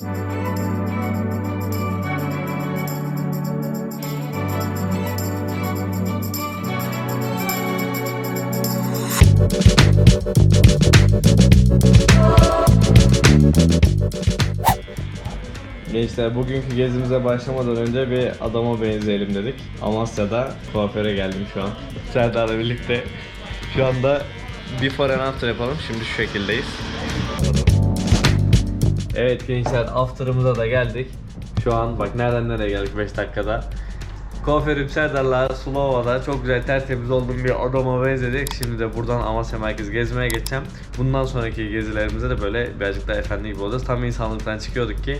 Gençler bugünkü gezimize başlamadan önce bir adama benzeyelim dedik. Amasya'da kuaföre geldim şu an. Serdar'la birlikte şu anda before and after yapalım. Şimdi şu şekildeyiz. Evet gençler after'ımıza da geldik. Şu an bak nereden nereye geldik 5 dakikada. Kuaförüm Serdar'la Sulova'da çok güzel tertemiz olduğum bir adama benzedik. Şimdi de buradan Amasya Merkezi gezmeye geçeceğim. Bundan sonraki gezilerimizde de böyle birazcık daha efendi gibi olacağız. Tam insanlıktan çıkıyorduk ki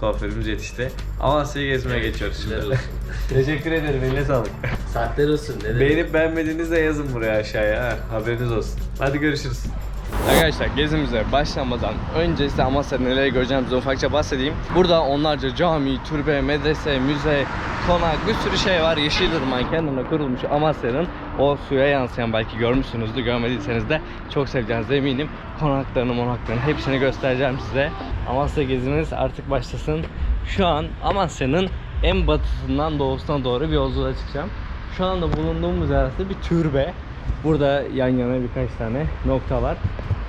kuaförümüz yetişti. Amasya'yı gezmeye geçiyoruz şimdi. olsun. Teşekkür ederim eline sağlık. Saatler olsun. Ne demek? Beğenip beğenmediğinizi de yazın buraya aşağıya. ha. Haberiniz olsun. Hadi görüşürüz. Arkadaşlar gezimize başlamadan önce size Amasya'da neler göreceğimizi ufakça bahsedeyim. Burada onlarca cami, türbe, medrese, müze, konak bir sürü şey var. Yeşilırmak kendine kurulmuş Amasya'nın o suya yansıyan belki görmüşsünüzdür görmediyseniz de çok seveceğinize eminim. Konaklarını monaklarını hepsini göstereceğim size. Amasya gezimiz artık başlasın. Şu an Amasya'nın en batısından doğusuna doğru bir yolculuğa çıkacağım. Şu anda bulunduğumuz yerde bir türbe. Burada yan yana birkaç tane nokta var.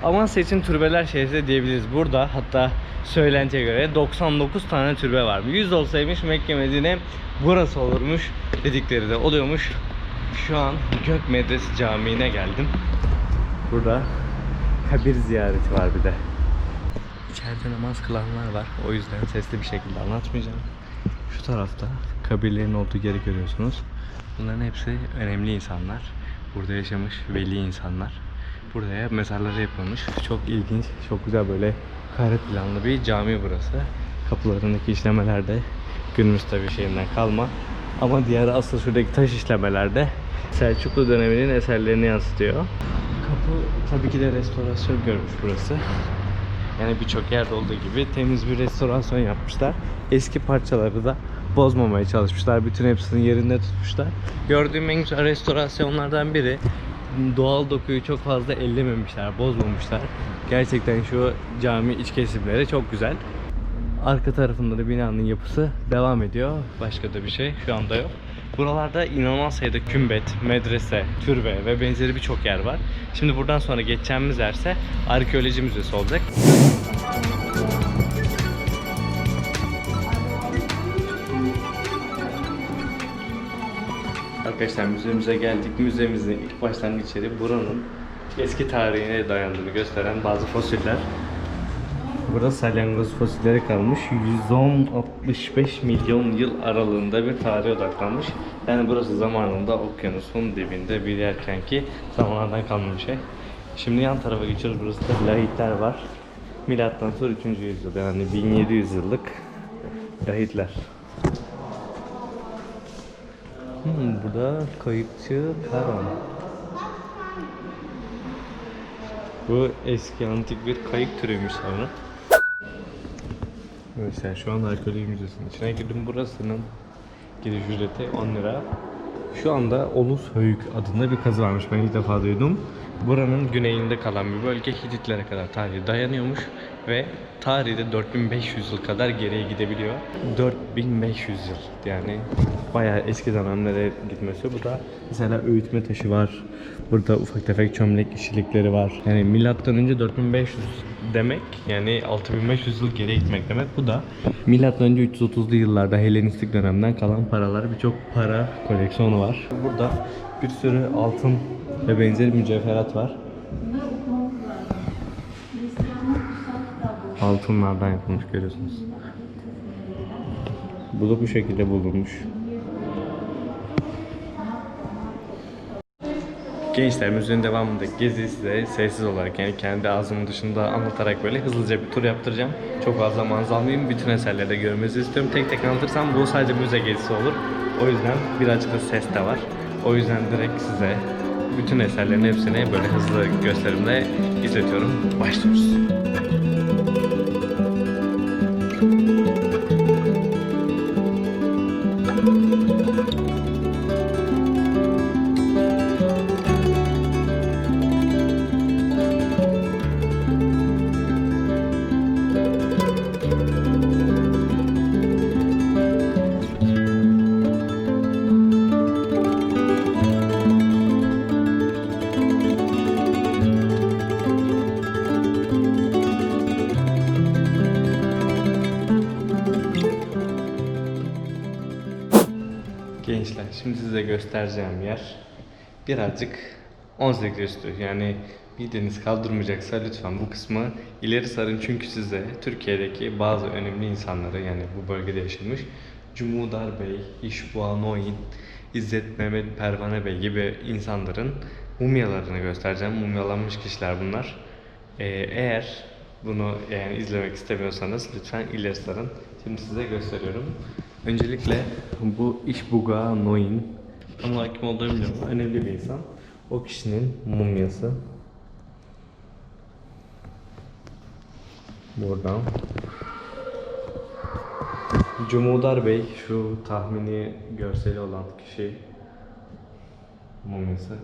Amasya için türbeler şehri diyebiliriz. Burada hatta söylentiye göre 99 tane türbe var. 100 olsaymış Mekke Medine burası olurmuş dedikleri de oluyormuş. Şu an Gök Medrese Camii'ne geldim. Burada kabir ziyareti var bir de. İçeride namaz kılanlar var. O yüzden sesli bir şekilde anlatmayacağım. Şu tarafta kabirlerin olduğu yeri görüyorsunuz. Bunların hepsi önemli insanlar. Burada yaşamış veli insanlar. Buraya mezarları yapılmış. Çok ilginç, çok güzel böyle kare planlı bir cami burası. Kapılarındaki işlemeler de günümüz tabii şeyinden kalma. Ama diğer asıl şuradaki taş işlemelerde Selçuklu döneminin eserlerini yansıtıyor. Kapı tabii ki de restorasyon görmüş burası. Yani birçok yerde olduğu gibi temiz bir restorasyon yapmışlar. Eski parçaları da bozmamaya çalışmışlar. Bütün hepsini yerinde tutmuşlar. Gördüğüm en güzel restorasyonlardan biri. Doğal dokuyu çok fazla ellememişler, bozmamışlar. Gerçekten şu cami iç kesimleri çok güzel. Arka tarafında da binanın yapısı devam ediyor. Başka da bir şey şu anda yok. Buralarda inanılmaz sayıda kümbet, medrese, türbe ve benzeri birçok yer var. Şimdi buradan sonra geçeceğimiz yerse arkeoloji müzesi olacak. Arkadaşlar müzemize geldik. Müzemizin ilk başlangıç yeri buranın eski tarihine dayandığını gösteren bazı fosiller. Burada salyangoz fosilleri kalmış. 110-65 milyon yıl aralığında bir tarihe odaklanmış. Yani burası zamanında okyanusun dibinde bir yerken ki zamanlardan kalma bir şey. Şimdi yan tarafa geçiyoruz. Burası da lahitler var. Milattan sonra 3. yüzyıl yani 1700 yıllık lahitler. Hmm, burada kayıkçı Karan. Bu eski antik bir kayık türüymüş sanırım. Mesela şu an arkeoloji müzesinin içine girdim. Burasının giriş ücreti 10 lira. Şu anda Olus Höyük adında bir kazı varmış. Ben ilk defa duydum. Buranın güneyinde kalan bir bölge Hititlere kadar tarihi dayanıyormuş ve tarihi de 4500 yıl kadar geriye gidebiliyor. 4500 yıl yani bayağı eski dönemlere gitmesi. Bu da mesela öğütme taşı var. Burada ufak tefek çömlek işçilikleri var. Yani milattan önce 4500 demek yani 6500 yıl geriye gitmek demek. Bu da milattan önce 330'lu yıllarda Helenistik dönemden kalan paralar birçok para koleksiyonu var. Burada bir sürü altın ve benzeri mücevherat var. Altınlardan yapılmış görüyorsunuz. Bu da bu şekilde bulunmuş. Gençler müzenin devamında gezi size sessiz olarak yani kendi ağzımın dışında anlatarak böyle hızlıca bir tur yaptıracağım. Çok fazla zaman almayayım. Bütün eserleri de görmenizi istiyorum. Tek tek anlatırsam bu sadece müze gezisi olur. O yüzden birazcık da ses de var. O yüzden direkt size bütün eserlerin hepsini böyle hızlı gösterimle izletiyorum. Başlıyoruz. Gençler şimdi size göstereceğim yer birazcık 18 üstü yani mideniz kaldırmayacaksa lütfen bu kısmı ileri sarın çünkü size Türkiye'deki bazı önemli insanları yani bu bölgede yaşamış Cumhudar Bey, İşbuğa Noin, İzzet Mehmet Pervane Bey gibi insanların mumyalarını göstereceğim. Mumyalanmış kişiler bunlar. Ee, eğer bunu yani izlemek istemiyorsanız lütfen ileri sarın. Şimdi size gösteriyorum. Öncelikle bu İşbuğa Noin ama kim olduğunu bilmiyorum. Önemli bir insan. O kişinin mumyası. Buradan. Cumhudar Bey şu tahmini görseli olan kişi mumyası.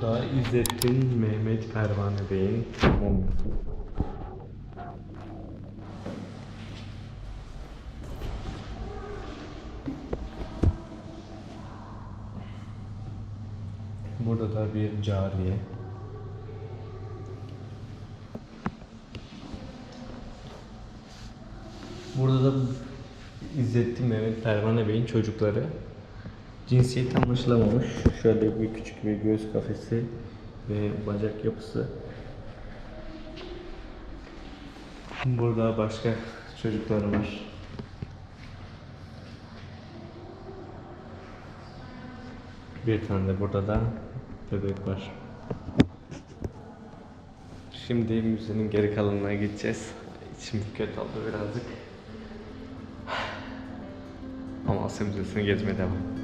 Bu da İzzettin Mehmet Pervane Bey'in mumyası. Burada da bir cariye. Burada da İzzettin Mehmet Pervane Bey'in çocukları. Cinsiyeti anlaşılamamış. Şöyle bir küçük bir göğüs kafesi ve bacak yapısı. Burada başka çocukları var. Bir tane de burada da bebek var. Şimdi müzenin geri kalanına gideceğiz. İçim kötü oldu birazcık. Ama Asya Müzesi'ni gezmeye devam.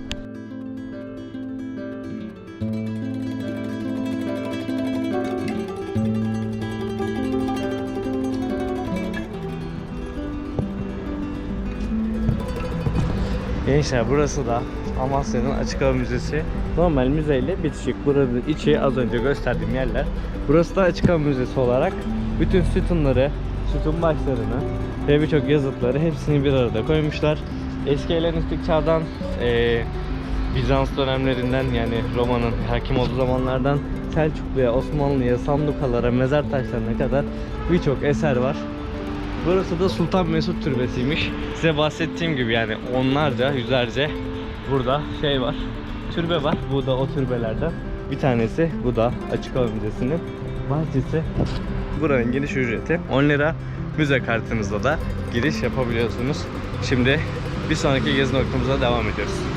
Gençler burası da Amasya'nın Açık Hava Müzesi. Normal müzeyle bitişik. Buranın içi az önce gösterdiğim yerler. Burası da Açık Hava Müzesi olarak bütün sütunları, sütun başlarını ve birçok yazıtları hepsini bir arada koymuşlar. Eski Helenistik çağdan eee Bizans dönemlerinden yani Roma'nın hakim olduğu zamanlardan Selçuklu'ya, Osmanlı'ya, Sandukalara, mezar taşlarına kadar birçok eser var. Burası da Sultan Mesut Türbesi'ymiş. Size bahsettiğim gibi yani onlarca, yüzlerce burada şey var. Türbe var. Bu da o türbelerden bir tanesi. Bu da Açık Hava Müzesi'nin bahçesi. Buranın giriş ücreti 10 lira. Müze kartınızla da giriş yapabiliyorsunuz. Şimdi bir sonraki gezi noktamıza devam ediyoruz.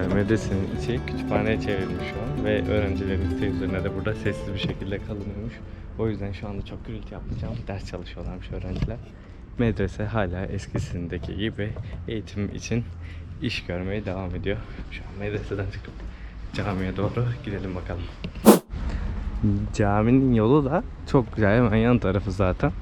Gençler medresenin içi kütüphaneye çevrilmiş şu an ve öğrencilerin isteği üzerine de burada sessiz bir şekilde kalınıyormuş. O yüzden şu anda çok gürültü yapmayacağım. Ders çalışıyorlarmış öğrenciler. Medrese hala eskisindeki gibi eğitim için iş görmeye devam ediyor. Şu an medreseden çıkıp camiye doğru gidelim bakalım. Caminin yolu da çok güzel. Hemen yan tarafı zaten.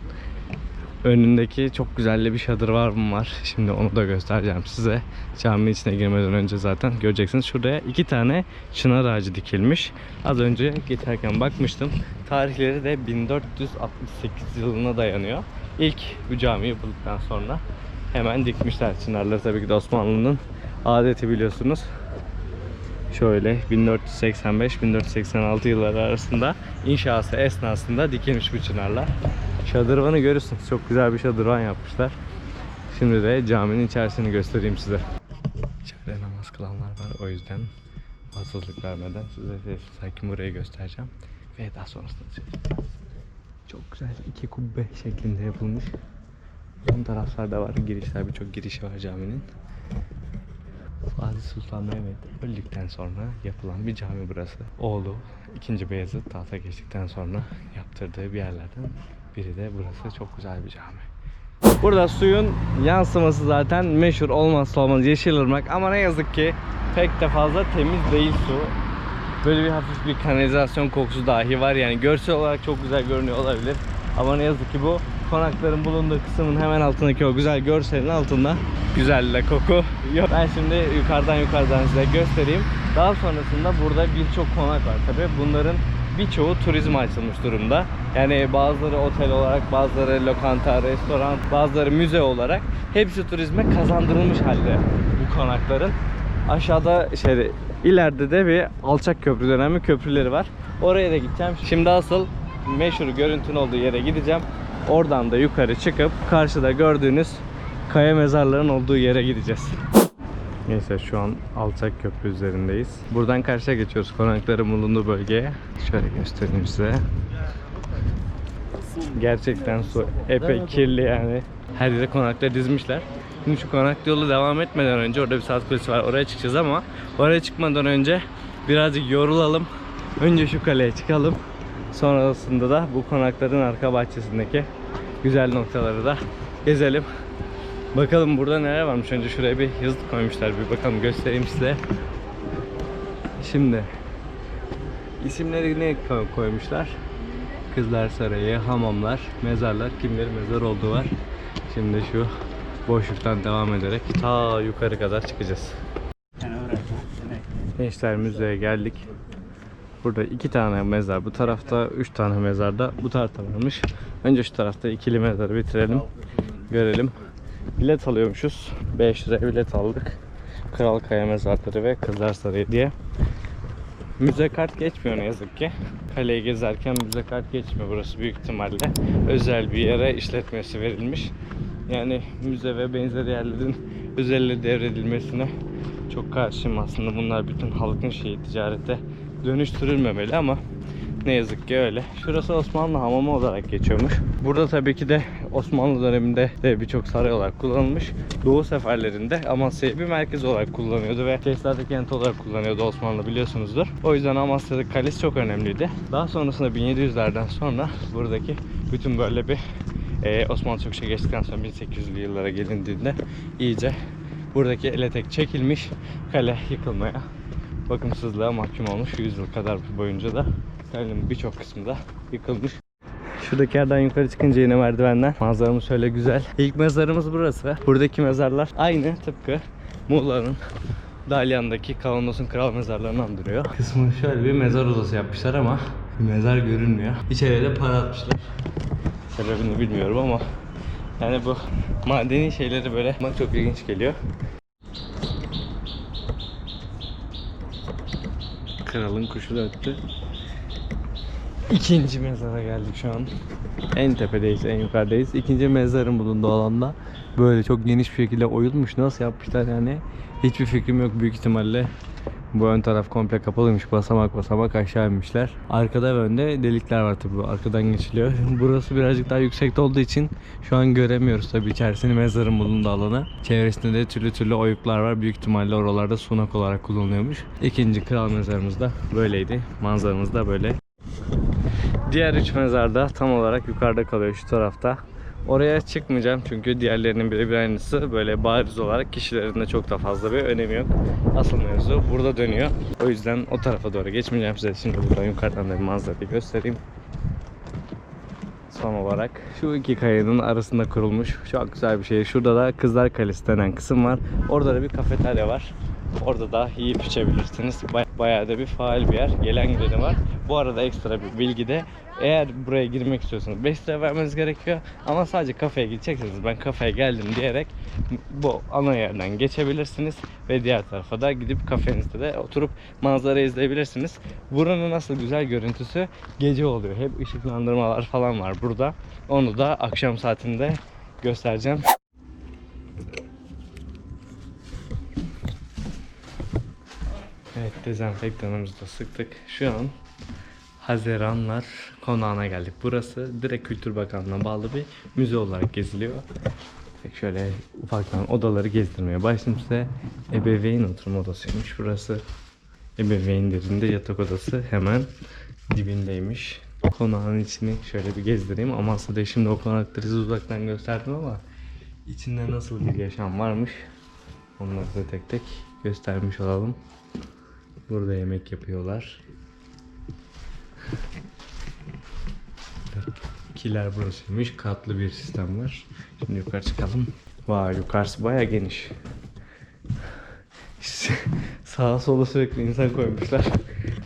Önündeki çok güzel bir şadırvan var. Şimdi onu da göstereceğim size. Caminin içine girmeden önce zaten göreceksiniz. Şuraya iki tane çınar ağacı dikilmiş. Az önce geçerken bakmıştım. Tarihleri de 1468 yılına dayanıyor. İlk bu camiyi bulduktan sonra hemen dikmişler çınarları. Tabii ki de Osmanlı'nın adeti biliyorsunuz. Şöyle 1485-1486 yılları arasında inşası esnasında dikilmiş bu çınarlar. Şadırvanı görürsünüz. Çok güzel bir şadırvan yapmışlar. Şimdi de caminin içerisini göstereyim size. İçeride namaz kılanlar var. O yüzden rahatsızlık vermeden size sessiz sakin burayı göstereceğim. Ve daha sonrasında. Çok güzel iki kubbe şeklinde yapılmış. Yan taraflarda var girişler. Birçok girişi var caminin. Fatih Sultan Mehmet öldükten sonra yapılan bir cami burası. Oğlu 2. Beyazıt tahta geçtikten sonra yaptırdığı bir yerlerden biri de burası. Çok güzel bir cami. Burada suyun yansıması zaten meşhur olmazsa olmaz Yeşilırmak ama ne yazık ki pek de fazla temiz değil su. Böyle bir hafif bir kanalizasyon kokusu dahi var yani görsel olarak çok güzel görünüyor olabilir. Ama ne yazık ki bu konakların bulunduğu kısmın hemen altındaki o güzel görselin altında güzel de koku yok. Ben şimdi yukarıdan yukarıdan size göstereyim. Daha sonrasında burada birçok konak var tabi. Bunların birçoğu turizme açılmış durumda. Yani bazıları otel olarak, bazıları lokanta, restoran, bazıları müze olarak hepsi turizme kazandırılmış halde bu konakların. Aşağıda şey ileride de bir alçak köprü dönemi köprüleri var. Oraya da gideceğim. Şimdi asıl meşhur görüntünün olduğu yere gideceğim. Oradan da yukarı çıkıp karşıda gördüğünüz kaya mezarların olduğu yere gideceğiz. Neyse şu an alçak köprü üzerindeyiz. Buradan karşıya geçiyoruz konakların bulunduğu bölgeye. Şöyle göstereyim size. Gerçekten su epey kirli yani. Her yere konaklar dizmişler. Şimdi şu konak yolu devam etmeden önce orada bir saat kulesi var. Oraya çıkacağız ama oraya çıkmadan önce birazcık yorulalım. Önce şu kaleye çıkalım. Sonrasında da bu konakların arka bahçesindeki güzel noktaları da gezelim. Bakalım burada neler varmış. Önce şuraya bir yazı koymuşlar. Bir bakalım göstereyim size. Şimdi isimleri ne ko- koymuşlar? Kızlar Sarayı, hamamlar, mezarlar, kimlerin mezar olduğu var. Şimdi şu boşluktan devam ederek ta yukarı kadar çıkacağız. Gençler müzeye geldik. Burada iki tane mezar, bu tarafta üç tane mezar da bu tarafta varmış. Önce şu tarafta ikili mezarı bitirelim, görelim. Bilet alıyormuşuz. 5 liraya bilet aldık. Kral Kaya Mezarları ve Kızlar Sarayı diye. Müze kart geçmiyor ne yazık ki. Kaleyi gezerken müze kart geçmiyor. Burası büyük ihtimalle özel bir yere işletmesi verilmiş. Yani müze ve benzeri yerlerin özelle devredilmesine çok karşıyım aslında. Bunlar bütün halkın şeyi ticarete dönüştürülmemeli ama ne yazık ki öyle. Şurası Osmanlı hamamı olarak geçiyormuş. Burada tabii ki de Osmanlı döneminde de birçok saray olarak kullanılmış. Doğu seferlerinde Amasya'yı bir merkez olarak kullanıyordu ve Şehzade kent olarak kullanıyordu Osmanlı biliyorsunuzdur. O yüzden Amasya'da kalesi çok önemliydi. Daha sonrasında 1700'lerden sonra buradaki bütün böyle bir e, Osmanlı şey geçtikten sonra 1800'lü yıllara gelindiğinde iyice buradaki ele tek çekilmiş kale yıkılmaya bakımsızlığa mahkum olmuş 100 yıl kadar boyunca da kalenin birçok kısmı da yıkılmış. Şuradaki yerden yukarı çıkınca yine merdivenden manzaramız şöyle güzel. İlk mezarımız burası. Buradaki mezarlar aynı tıpkı Muğla'nın Dalyan'daki Kavanos'un kral mezarlarını andırıyor. Kısmı şöyle bir mezar odası yapmışlar ama mezar görünmüyor. İçeriye de para atmışlar. Sebebini bilmiyorum ama yani bu madeni şeyleri böyle bakmak çok ilginç geliyor. Kralın kuşu da öttü. İkinci mezara geldik şu an. En tepedeyiz, en yukarıdayız. İkinci mezarın bulunduğu alanda böyle çok geniş bir şekilde oyulmuş. Nasıl yapmışlar yani? Hiçbir fikrim yok büyük ihtimalle. Bu ön taraf komple kapalıymış. Basamak basamak aşağı inmişler. Arkada ve önde delikler var tabii. Arkadan geçiliyor. Burası birazcık daha yüksekte olduğu için şu an göremiyoruz tabii içerisini mezarın bulunduğu alanı. Çevresinde de türlü türlü oyuklar var. Büyük ihtimalle oralarda sunak olarak kullanılıyormuş. İkinci kral mezarımız da böyleydi. Manzaramız da böyle. Diğer üç mezar da tam olarak yukarıda kalıyor şu tarafta. Oraya çıkmayacağım çünkü diğerlerinin birebir aynısı. Böyle bariz olarak kişilerin de çok da fazla bir önemi yok. Asıl mevzu burada dönüyor. O yüzden o tarafa doğru geçmeyeceğim size. Şimdi buradan yukarıdan da bir manzarayı göstereyim. Son olarak şu iki kayanın arasında kurulmuş çok güzel bir şey. Şurada da Kızlar Kalesi denen kısım var. Orada da bir kafeterya var. Orada da yiyip içebilirsiniz. Bay- Bayağı da bir faal bir yer. Gelen gideni var. Bu arada ekstra bir bilgi de eğer buraya girmek istiyorsanız 5 lira vermeniz gerekiyor. Ama sadece kafeye gidecekseniz ben kafeye geldim diyerek bu ana yerden geçebilirsiniz. Ve diğer tarafa da gidip kafenizde de oturup manzara izleyebilirsiniz. Buranın nasıl güzel görüntüsü gece oluyor. Hep ışıklandırmalar falan var burada. Onu da akşam saatinde göstereceğim. Evet dezenfektanımızı da sıktık. Şu an Haziranlar konağına geldik. Burası direkt Kültür Bakanlığı'na bağlı bir müze olarak geziliyor. Şöyle ufaktan odaları gezdirmeye başlayayım size. Ebeveyn oturma odasıymış burası. Ebeveynlerin de yatak odası hemen dibindeymiş. Konağın içini şöyle bir gezdireyim. Amasya'da şimdi o konakları uzaktan gösterdim ama içinde nasıl bir yaşam varmış onları da tek tek göstermiş olalım. Burada yemek yapıyorlar. Kiler burasıymış. Katlı bir sistem var. Şimdi yukarı çıkalım. Vay yukarısı baya geniş. Sağa sola sürekli insan koymuşlar.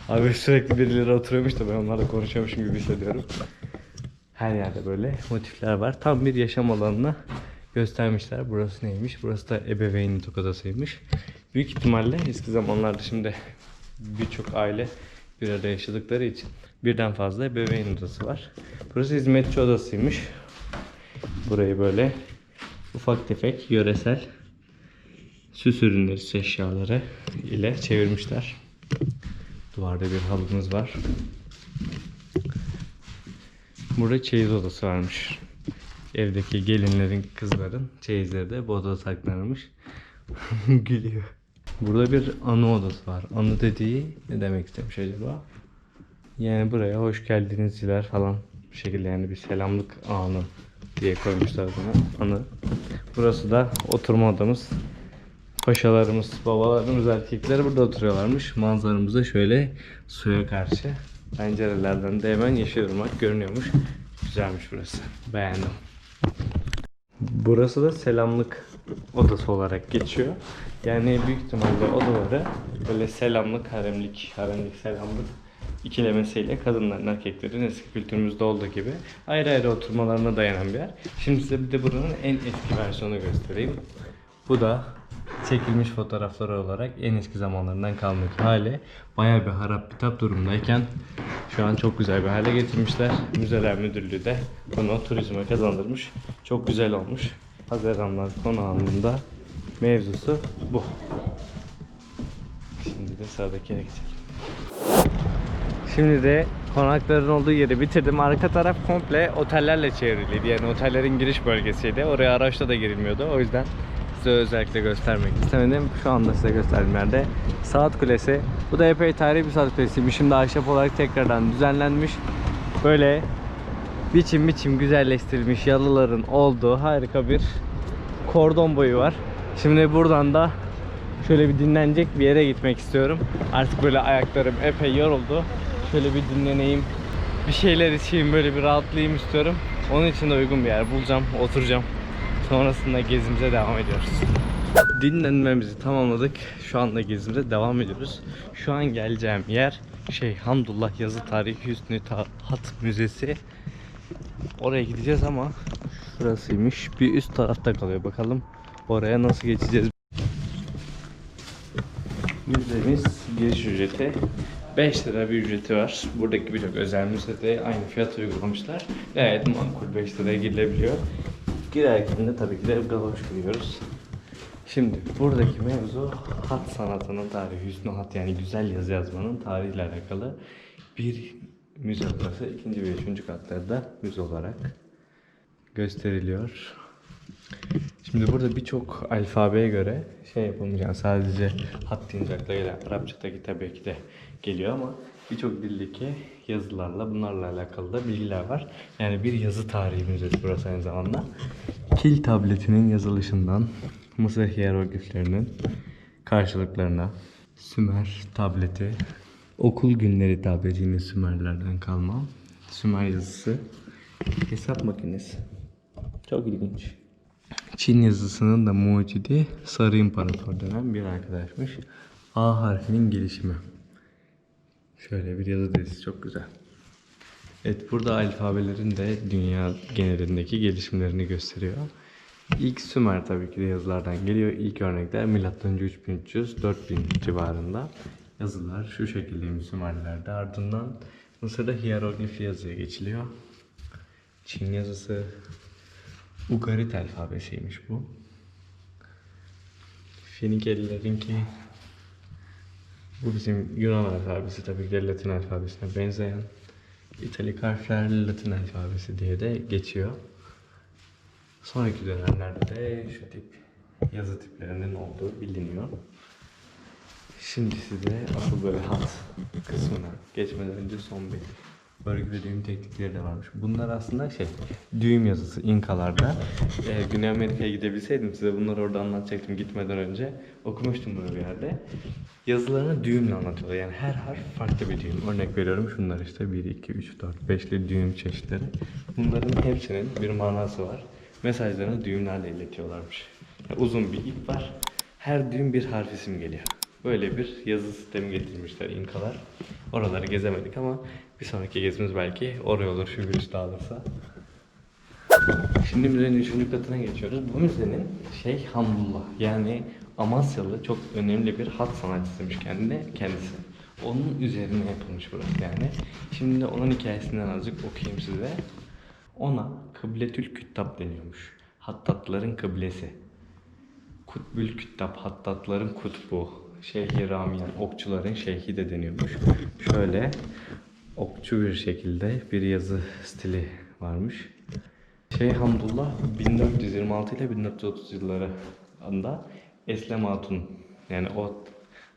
Abi sürekli birileri oturuyormuş da ben onlarla konuşuyormuşum gibi hissediyorum. Her yerde böyle motifler var. Tam bir yaşam alanına göstermişler. Burası neymiş? Burası da ebeveyn yatak odasıymış. Büyük ihtimalle eski zamanlarda şimdi birçok aile bir arada yaşadıkları için birden fazla ebeveyn odası var. Burası hizmetçi odasıymış. Burayı böyle ufak tefek yöresel süs ürünleri, süs eşyaları ile çevirmişler. Duvarda bir halımız var. Burada çeyiz odası varmış. Evdeki gelinlerin, kızların çeyizleri de bu odada saklanırmış. Gülüyor. Burada bir anı odası var. Anı dediği ne demek istemiş acaba? Yani buraya hoş geldinizciler falan bu şekilde yani bir selamlık anı diye koymuşlar buna. Anı. Burası da oturma odamız. Paşalarımız, babalarımız, erkekleri burada oturuyorlarmış. Manzaramız da şöyle suya karşı. Pencerelerden de hemen yeşil ırmak görünüyormuş. Güzelmiş burası. Beğendim. Burası da selamlık odası olarak geçiyor. Yani büyük ihtimalle odaları böyle selamlık, haremlik, haremlik, selamlık ikilemesiyle kadınların, erkeklerin eski kültürümüzde olduğu gibi ayrı ayrı oturmalarına dayanan bir yer. Şimdi size bir de buranın en eski versiyonu göstereyim. Bu da çekilmiş fotoğrafları olarak en eski zamanlarından kalmış hali. Bayağı bir harap bitap durumdayken şu an çok güzel bir hale getirmişler. Müzeler Müdürlüğü de bunu turizme kazandırmış. Çok güzel olmuş. Haziranlar konağında mevzusu bu. Şimdi de sıradakine geçelim. Şimdi de konakların olduğu yeri bitirdim. Arka taraf komple otellerle çevriliydi. Yani otellerin giriş bölgesiydi. Oraya araçla da girilmiyordu. O yüzden size özellikle göstermek istemedim. Şu anda size gösterdiğim yerde Saat Kulesi. Bu da epey tarihi bir saat kulesiymiş. Şimdi ahşap olarak tekrardan düzenlenmiş. Böyle biçim biçim güzelleştirilmiş yalıların olduğu harika bir kordon boyu var. Şimdi buradan da şöyle bir dinlenecek bir yere gitmek istiyorum. Artık böyle ayaklarım epey yoruldu. Şöyle bir dinleneyim. Bir şeyler içeyim böyle bir rahatlayayım istiyorum. Onun için de uygun bir yer bulacağım, oturacağım. Sonrasında gezimize devam ediyoruz. Dinlenmemizi tamamladık. Şu anda gezimize devam ediyoruz. Şu an geleceğim yer şey Hamdullah Yazı Tarihi Hüsnü Tahat Müzesi. Oraya gideceğiz ama şurasıymış. Bir üst tarafta kalıyor. Bakalım oraya nasıl geçeceğiz. Müzemiz giriş ücreti 5 lira bir ücreti var. Buradaki birçok özel müzede aynı fiyat uygulamışlar. Gayet makul 5 liraya girilebiliyor. Girerken de tabii ki de galoş giyiyoruz. Şimdi buradaki mevzu hat sanatının tarihi, hüsnü hat yani güzel yazı yazmanın tarihiyle alakalı bir müze burası. İkinci ve üçüncü katlarda müze olarak gösteriliyor. Şimdi burada birçok alfabeye göre şey yapılmış yani sadece hat gelen Arapçadaki tabii ki de geliyor ama birçok dildeki yazılarla bunlarla alakalı da bilgiler var. Yani bir yazı tarihi müzesi burası aynı zamanda. Kil tabletinin yazılışından Mısır hierogliflerinin karşılıklarına Sümer tableti okul günleri tableti yine Sümerlerden kalma Sümer yazısı hesap makinesi çok ilginç. Çin yazısının da mucidi Sarı İmparator denen bir arkadaşmış. A harfinin gelişimi. Şöyle bir yazı dizisi çok güzel. Evet burada alfabelerin de dünya genelindeki gelişimlerini gösteriyor. İlk Sümer tabii ki de yazılardan geliyor. İlk örnekler önce 3300-4000 civarında yazılar şu şekildeymiş Sümerlerde. Ardından Mısır'da hieroglif yazıya geçiliyor. Çin yazısı Ugarit alfabesiymiş bu. Fenikelilerinki bu bizim Yunan alfabesi tabii ki Latin alfabesine benzeyen. İtalik harfler Latin alfabesi diye de geçiyor. Sonraki dönemlerde de şu tip yazı tiplerinin olduğu biliniyor. Şimdi size asıl böyle hat kısmına geçmeden önce son bir örgü ve düğüm teknikleri de varmış. Bunlar aslında şey, düğüm yazısı İnkalarda. Eğer Güney Amerika'ya gidebilseydim size bunları orada anlatacaktım gitmeden önce. Okumuştum bunu bir yerde. Yazılarını düğümle anlatıyorlar. Yani her harf farklı bir düğüm. Örnek veriyorum şunlar işte 1, 2, 3, 4, 5'li düğüm çeşitleri. Bunların hepsinin bir manası var. Mesajlarını düğümlerle iletiyorlarmış. Yani uzun bir ip var. Her düğüm bir harf isim geliyor. Böyle bir yazı sistemi getirmişler İnkalar. Oraları gezemedik ama bir sonraki gezimiz belki oraya olur şu virüs dağılırsa. Şimdi müzenin üçüncü katına geçiyoruz. Bu müzenin Şeyh Hamdullah yani Amasyalı çok önemli bir hat sanatçısıymış kendine kendisi. Onun üzerine yapılmış burası yani. Şimdi onun hikayesinden azıcık okuyayım size. Ona Kıbletül Küttab deniyormuş. Hattatların kıblesi. Kutbül Küttab, hattatların kutbu. Şeyhi Ramiyan, okçuların şeyhi de deniyormuş. Şöyle okçu bir şekilde bir yazı stili varmış. Şeyh Hamdullah 1426 ile 1430 yılları anda Eslem Hatun yani o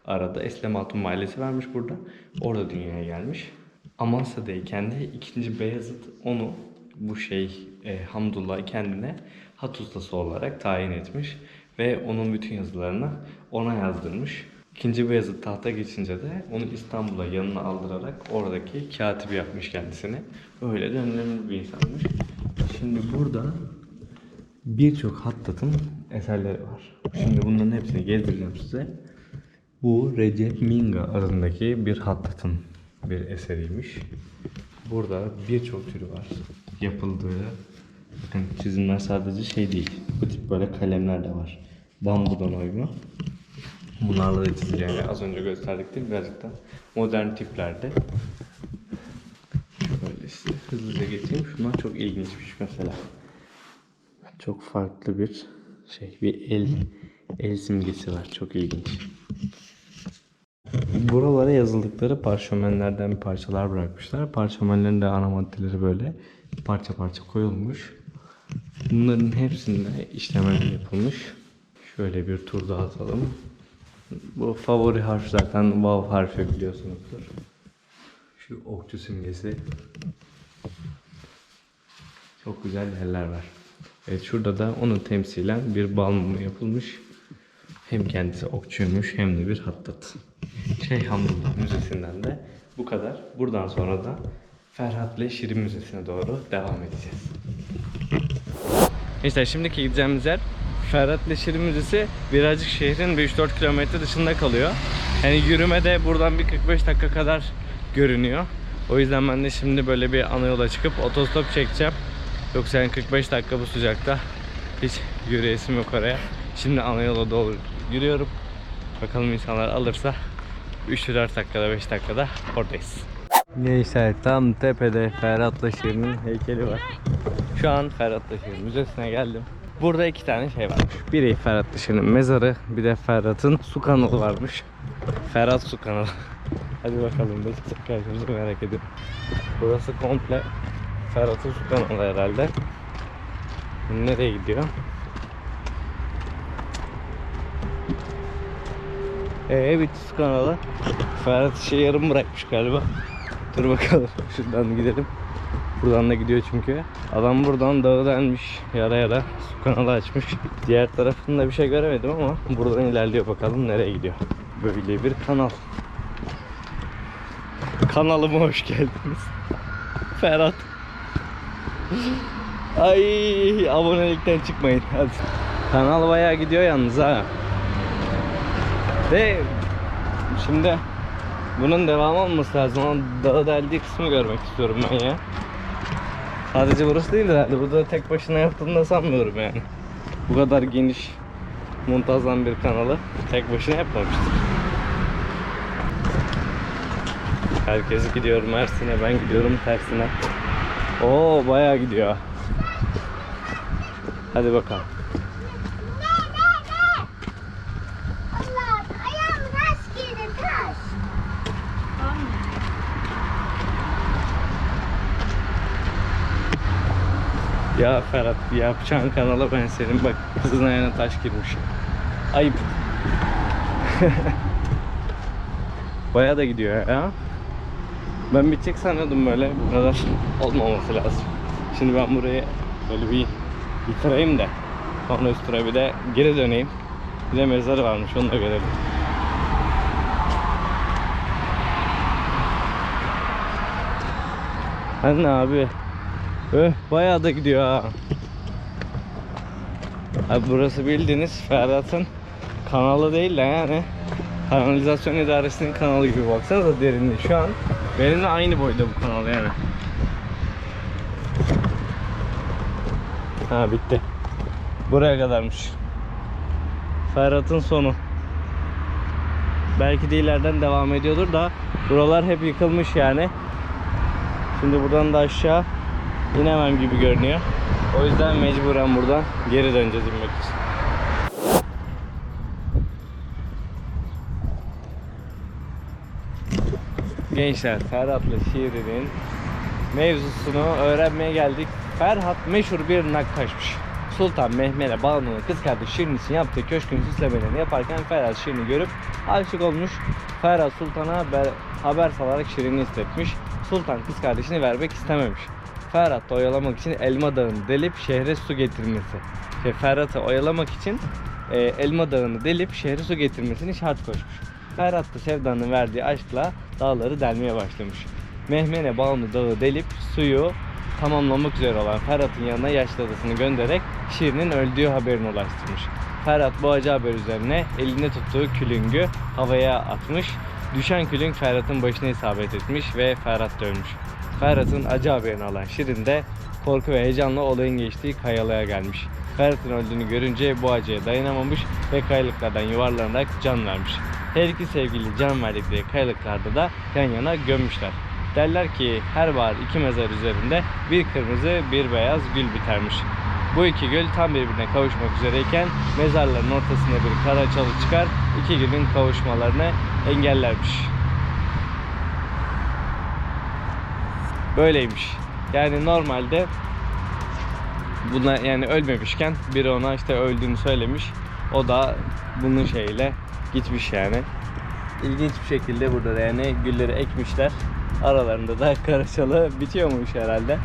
arada Eslem Hatun mahallesi vermiş burada. Orada dünyaya gelmiş. Amasya'dayken de 2. Beyazıt onu bu şey e, Hamdullah kendine hat ustası olarak tayin etmiş ve onun bütün yazılarını ona yazdırmış. İkinci Beyazıt tahta geçince de onu İstanbul'a yanına aldırarak oradaki katibi yapmış kendisini. Öyle de önemli bir insanmış. Şimdi burada birçok Hattat'ın eserleri var. Şimdi bunların hepsini gezdireceğim size. Bu Recep Minga adındaki bir Hattat'ın bir eseriymiş. Burada birçok türü var. Yapıldığı bakın çizimler sadece şey değil. Bu tip böyle kalemler de var. Bambudan oyma. Bunlarla da çizileceğini az önce gösterdik değil? Birazcık da modern tiplerde. Şöyle size hızlıca geçeyim. Şunlar çok ilginçmiş mesela. Çok farklı bir şey, bir el el simgesi var. Çok ilginç. Buralara yazıldıkları parşömenlerden parçalar bırakmışlar. Parşömenlerin de ana maddeleri böyle parça parça koyulmuş. Bunların hepsinde işlemeler yapılmış. Şöyle bir tur daha atalım. Bu favori harf zaten vav harfi biliyorsunuzdur. Şu okçu simgesi. Çok güzel yerler var. Evet şurada da onu temsilen bir bal mumu yapılmış. Hem kendisi okçuymuş hem de bir hattat. Şeyh Hamdullah Müzesi'nden de bu kadar. Buradan sonra da Ferhat'le Şirin Müzesi'ne doğru devam edeceğiz. İşte şimdiki gideceğimiz yer Ferhat'le Şirin Müzesi birazcık şehrin bir 3-4 kilometre dışında kalıyor. Yani yürümede buradan bir 45 dakika kadar görünüyor. O yüzden ben de şimdi böyle bir ana yola çıkıp otostop çekeceğim. Yoksa yani 45 dakika bu sıcakta hiç yürüyesim yok oraya. Şimdi ana yola doğru yürüyorum. Bakalım insanlar alırsa 3-4 dakikada 5 dakikada oradayız. Neyse tam tepede Ferhat'la Şirin'in heykeli var. Şu an Ferhat'la Şirin Müzesi'ne geldim. Burada iki tane şey varmış. Biri Ferhat Şirin'in mezarı, bir de Ferhat'ın su kanalı varmış. Ferhat su kanalı. Hadi bakalım çıkacak karşımıza merak ediyorum. Burası komple Ferhat'ın su kanalı herhalde. Nereye gidiyor? Ee bitti su kanalı. Ferhat şey yarım bırakmış galiba. Dur bakalım şuradan gidelim. Buradan da gidiyor çünkü. Adam buradan dağı yara yara su kanalı açmış. Diğer tarafında bir şey göremedim ama buradan ilerliyor bakalım nereye gidiyor. Böyle bir kanal. Kanalıma hoş geldiniz. Ferhat. Ay abonelikten çıkmayın hadi. Kanal bayağı gidiyor yalnız ha. Ve şimdi bunun devamı olması lazım. Dağı deldiği kısmı görmek istiyorum ben ya. Sadece burası değil herhalde. Burada tek başına yaptığını da sanmıyorum yani. Bu kadar geniş, muntazam bir kanalı tek başına yapmamıştır. Herkes gidiyor Mersin'e, ben gidiyorum tersine. Oo bayağı gidiyor. Hadi bakalım. Allah ayağım taş girdi taş. Ya Ferhat yapacağın kanala ben senin bak kızın ayağına taş girmiş. Ayıp. Bayağı da gidiyor ya. Ben bitecek sanıyordum böyle bu kadar olmaması lazım. Şimdi ben burayı böyle bir bitireyim de sonra üstüne bir de geri döneyim. Bir de mezarı varmış onu da görelim. Anne abi. Öh bayağı da gidiyor ha. Abi burası bildiğiniz Ferhat'ın kanalı değil de yani Kanalizasyon idaresinin kanalı gibi baksanıza derinliği. Şu an benimle aynı boyda bu kanal yani. Ha bitti. Buraya kadarmış. Ferhat'ın sonu. Belki de ileriden devam ediyordur da buralar hep yıkılmış yani. Şimdi buradan da aşağı inemem gibi görünüyor. O yüzden mecburen buradan geri döneceğiz inmek için. Gençler Ferhat'la Şirin'in mevzusunu öğrenmeye geldik. Ferhat meşhur bir nakkaşmış. Sultan Mehmet'e Banu'nun kız kardeşi Şirin için yaptığı köşkün süslemelerini yaparken Ferhat Şirin'i görüp aşık olmuş. Ferhat Sultan'a be- haber salarak Şirin'i istetmiş. Sultan kız kardeşini vermek istememiş. Ferhat da oyalamak için Elma Dağı'nı delip şehre su getirmesi. Şey, Ferhat'ı oyalamak için e, Elma Dağı'nı delip şehre su getirmesini şart koşmuş. Ferhat da Sevda'nın verdiği aşkla dağları delmeye başlamış. Mehmene Balmı Dağı delip suyu tamamlamak üzere olan Ferhat'ın yanına yaşlı adasını göndererek Şirin'in öldüğü haberini ulaştırmış. Ferhat bu acı haber üzerine elinde tuttuğu külüngü havaya atmış. Düşen külünk Ferhat'ın başına isabet etmiş ve Ferhat da ölmüş. Ferhat'ın acı haberini alan Şirin de korku ve heyecanla olayın geçtiği kayalığa gelmiş. Ferhat'ın öldüğünü görünce bu acıya dayanamamış ve kayalıklardan yuvarlanarak can vermiş. Her iki sevgili can verdikleri kayalıklarda da yan yana gömmüşler. Derler ki her bahar iki mezar üzerinde bir kırmızı bir beyaz gül bitermiş. Bu iki gül tam birbirine kavuşmak üzereyken mezarların ortasında bir kara çalı çıkar, iki gülün kavuşmalarını engellermiş. Böyleymiş. Yani normalde buna yani ölmemişken biri ona işte öldüğünü söylemiş. O da bunun şeyiyle gitmiş yani. İlginç bir şekilde burada da yani gülleri ekmişler. Aralarında da karaçalı bitiyormuş herhalde.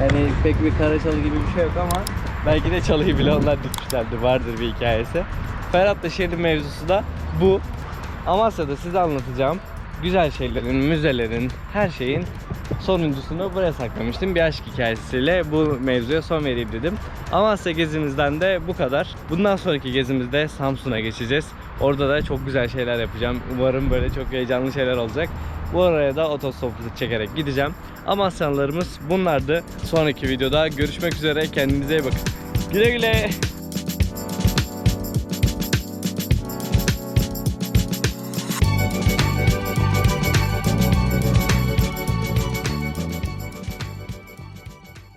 Yani pek bir karaçalı gibi bir şey yok ama belki de çalıyı bile onlar dikmişlerdi. Vardır bir hikayesi. Ferhat'la şehrin mevzusu da bu. Amasya'da size anlatacağım güzel şeylerin, müzelerin, her şeyin sonuncusunu buraya saklamıştım. Bir aşk hikayesiyle bu mevzuya son vereyim dedim. Amasya gezimizden de bu kadar. Bundan sonraki gezimizde Samsun'a geçeceğiz. Orada da çok güzel şeyler yapacağım. Umarım böyle çok heyecanlı şeyler olacak. Bu araya da otostoplu çekerek gideceğim. Amasyalılarımız bunlardı. Sonraki videoda görüşmek üzere. Kendinize iyi bakın. Güle güle.